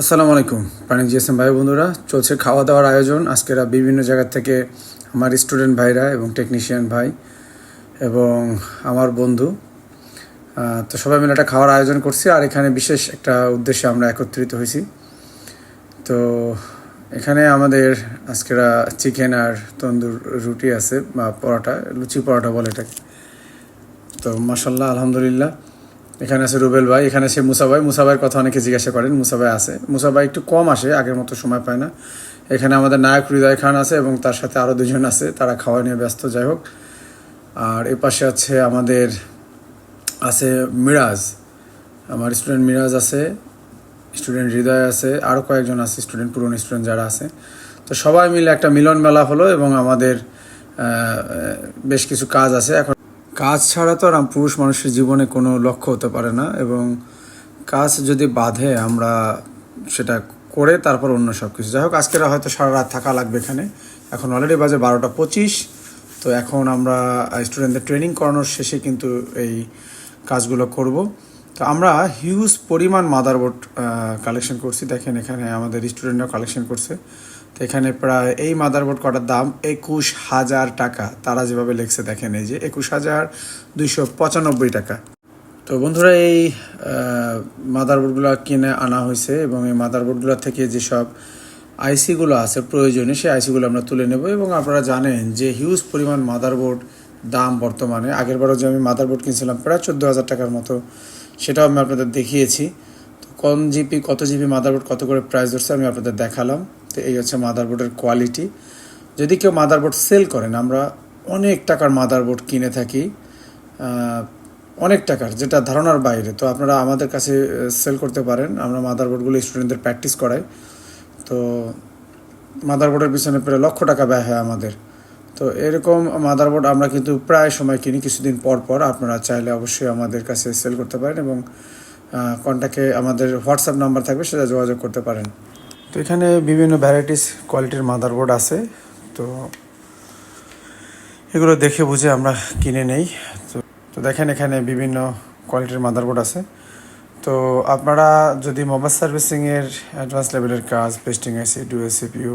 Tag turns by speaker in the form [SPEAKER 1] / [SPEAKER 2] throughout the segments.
[SPEAKER 1] আসসালামু আলাইকুম প্রাণী জিএসএম ভাই বন্ধুরা। চলছে খাওয়া দাওয়ার আয়োজন আজকেরা বিভিন্ন জায়গা থেকে আমার স্টুডেন্ট ভাইরা এবং টেকনিশিয়ান ভাই এবং আমার বন্ধু। তো সবাই মিলে একটা খাওয়ার আয়োজন করছি। আর এখানে বিশেষ একটা উদ্দেশ্যে আমরা একত্রিত হয়েছি। তো এখানে আমাদের আজকেরা চিকেন আর তন্দুর রুটি আছে বা পরোটা, লুচি পরোটা বলে এটাকে। তো মাসাল্লাহ আলহামদুলিল্লাহ। এখানে আছে রুবেল ভাই, এখানে আছে মুসা ভাই। মুসা ভাইয়ের কথা অনেকে জিজ্ঞাসা করেন, মুসা ভাই আছে। মুসা ভাই একটু কম আসে, আগের মতো সময় পায় না। এখানে আমাদের নায়ক হৃদয় খান আছে এবং তার সাথে আরও দুজন আছে, তারা খাওয়া নিয়ে ব্যস্ত, যাই হোক। আর এ পাশে আছে আমাদের, আছে মিরাজ। আমার স্টুডেন্ট মিরাজ আছে স্টুডেন্ট হৃদয় আছে আরও কয়েকজন আছে স্টুডেন্ট পুরনো স্টুডেন্ট যারা আছে। তো সবাই মিলে একটা মিলন মেলা হলো এবং আমাদের বেশ কিছু কাজ আছে। এখন কাজ ছাড়া তো আর পুরুষ মানুষের জীবনে কোনো লক্ষ্য হতে পারে না এবং কাজ যদি বাধে, আমরা সেটা করে তারপর অন্য সব কিছু যাই হোক, আজকের হয়তো সারা রাত থাকা লাগবে এখানে। এখন অলরেডি বাজে বারোটা পঁচিশ। তো এখন আমরা স্টুডেন্টদের ট্রেনিং করানোর শেষে কিন্তু এই কাজগুলো করব। তো আমরা হিউজ পরিমাণ মাদারবোর্ড কালেকশন করছি। দেখেন এখানে আমাদের স্টুডেন্টরা কালেকশন করছে। তো এখানে প্রায় এই মাদারবোর্ড কটার দাম? একুশ হাজার টাকা। তারা যেভাবে লেখছে, দেখেন এই যে একুশ হাজার দুইশো পঁচানব্বই টাকা। তো বন্ধুরা, এই মাদারবোর্ডগুলো কিনে আনা হয়েছে এবং এই মাদারবোর্ডগুলো থেকে যেসব আইসিগুলো আছে প্রয়োজনীয় সেই আইসিগুলো আমরা তুলে নেব এবং আপনারা জানেন যে হিউজ পরিমাণ মাদারবোর্ড দাম বর্তমানে। আগেরবারও যে আমি মাদারবোর্ড কিনছিলাম, প্রায় চোদ্দ হাজার টাকার মতো সেটাও আমি আপনাদের দেখিয়েছি। তো কোন জিপি, কত জিবি মাদারবোর্ড, কত করে প্রাইস ধরছে আমি আপনাদের দেখালাম। তো এই হচ্ছে মাদারবোর্ডের কোয়ালিটি যদি কেউ মাদারবোর্ড সেল করেন, আমরা অনেক টাকার মাদারবোর্ড কিনে থাকি। অনেক টাকার, যেটা ধারণার বাইরে। তো আপনারা আমাদের কাছে সেল করতে পারেন। আমরা মাদারবোর্ডগুলো স্টুডেন্টদের প্র্যাকটিস করাই। তো মাদারবোর্ডের পিছনে প্রায় লক্ষ টাকা ব্যয় হয় আমাদের। তো এরকম মাদারবোর্ড আমরা কিন্তু প্রায় সময় কিনি, কিছুদিন পর পর। আপনারা চাইলে অবশ্যই আমাদের কাছে সেল করতে পারেন এবং কন্ট্যাক্টে আমাদের হোয়াটসঅ্যাপ নাম্বার থাকবে, সেটা যোগাযোগ করতে পারেন। তো এখানে বিভিন্ন ভ্যারাইটিস কোয়ালিটির মাদারবোর্ড আছে। তো এগুলো দেখে বুঝে আমরা কিনে নেই। তো তো দেখেন এখানে বিভিন্ন কোয়ালিটির মাদারবোর্ড আছে। তো আপনারা যদি মোবাইল সার্ভিসিংয়ের অ্যাডভান্স লেভেলের কাজ pasting AC CPU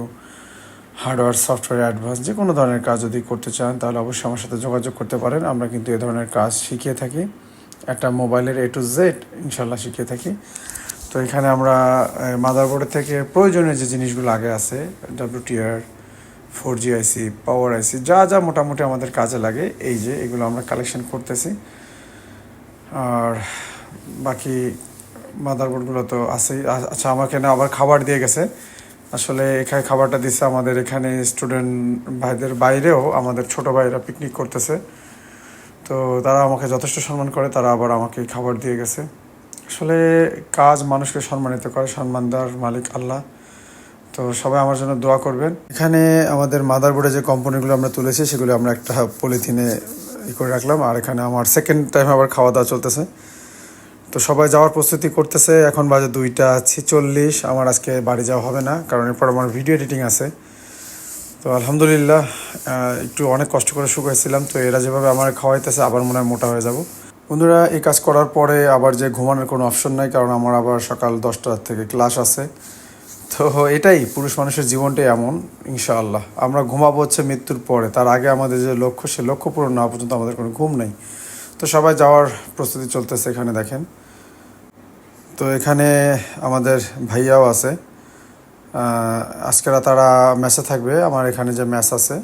[SPEAKER 1] hardware, software, advance যে কোনো ধরনের কাজ যদি করতে চান, তাহলে অবশ্যই আমার সাথে যোগাযোগ করতে পারেন। আমরা কিন্তু এ ধরনের কাজ শিখিয়ে থাকি। একটা মোবাইলের এ টু জেড ইনশাল্লাহ শিখিয়ে থাকি। তো এখানে আমরা মাদারবোর্ডের থেকে প্রয়োজনীয় যে জিনিসগুলো আগে আছে ডাব্লিউটিআর ফোর জি আইসি পাওয়ার আইসি যা যা মোটামুটি আমাদের কাজে লাগে, এই যে এগুলো আমরা কালেকশন করতেছি। আর বাকি মাদারবোর্ডগুলো তো আছেই। আচ্ছা আমাকে না আবার খাবার দিয়ে গেছে। আসলে এখানে খাবারটা দিচ্ছে আমাদের এখানে স্টুডেন্ট ভাইদের বাইরেও, আমাদের ছোট ভাইরা পিকনিক করতেছে। তো তারা আমাকে যথেষ্ট সম্মান করে, তারা আবার আমাকে খাবার দিয়ে গেছে। আসলে কাজ মানুষকে সম্মানিত করে সম্মান দেওয়ার মালিক আল্লাহ। তো সবাই আমার জন্য দোয়া করবেন। এখানে আমাদের মাদারবোর্ডে যে কোম্পানিগুলো আমরা তুলেছি, সেগুলো আমরা একটা পলিথিনে ই করে রাখলাম। আর এখানে আমার সেকেন্ড টাইম আবার খাওয়া দাওয়া চলতেছে। তো সবাই যাওয়ার প্রস্তুতি করতেছে, এখন বাজে দুইটা ছিচল্লিশ। আমার আজকে বাড়ি যাওয়া হবে না, কারণ এরপর আমার ভিডিও এডিটিং আছে। তো আলহামদুলিল্লাহ একটু অনেক কষ্ট করে শুকাইছিলাম তো এরা যেভাবে আমার খাওয়াইতেছে, আবার মনে হয় মোটা হয়ে যাব। বন্ধুরা, এই কাজ করার পরে আবার যে ঘুমানোর কোনো অপশন নাই, কারণ আমার আবার সকাল দশটা থেকে ক্লাস আছে। তো এটাই, পুরুষ মানুষের জীবনটাই এমন, ইনশাআল্লাহ। আমরা ঘুমাবো হচ্ছে মৃত্যুর পরে, তার আগে আমাদের যে লক্ষ্য, সে লক্ষ্য পূরণ না পর্যন্ত আমাদের কোনো ঘুম নেই। তো সবাই যাওয়ার প্রস্তুতি চলতেছে এখানে দেখেন। তো এখানে আমাদের ভাইয়াও আছে। আজকেরা তারা ম্যাচে থাকবে, আমার এখানে যে ম্যাচ আছে।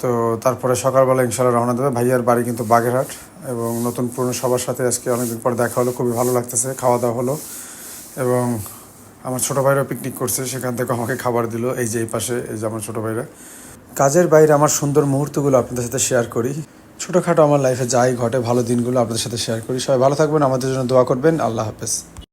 [SPEAKER 1] তো তারপরে সকালবেলা ইনশাল্লাহ রওনা দেবে। ভাইয়ার বাড়ি কিন্তু বাগেরহাট এবং নতুন পুরনো সবার সাথে আজকে অনেকদিন পর দেখা হলো, খুবই ভালো লাগতেছে খাওয়া দাওয়া হলো এবং আমার ছোটো ভাইরা পিকনিক করছে, সেখান থেকে আমাকে খাবার দিল, এই যে এই পাশে, এই যে আমার ছোটো ভাইরা। কাজের বাইরে আমার সুন্দর মুহূর্তগুলো আপনাদের সাথে শেয়ার করি। ছোটোখাটো আমার লাইফে যাই ঘটে, ভালো দিনগুলো আপনাদের সাথে শেয়ার করি। সবাই ভালো থাকবেন, আমাদের জন্য দোয়া করবেন। আল্লাহ হাফেজ।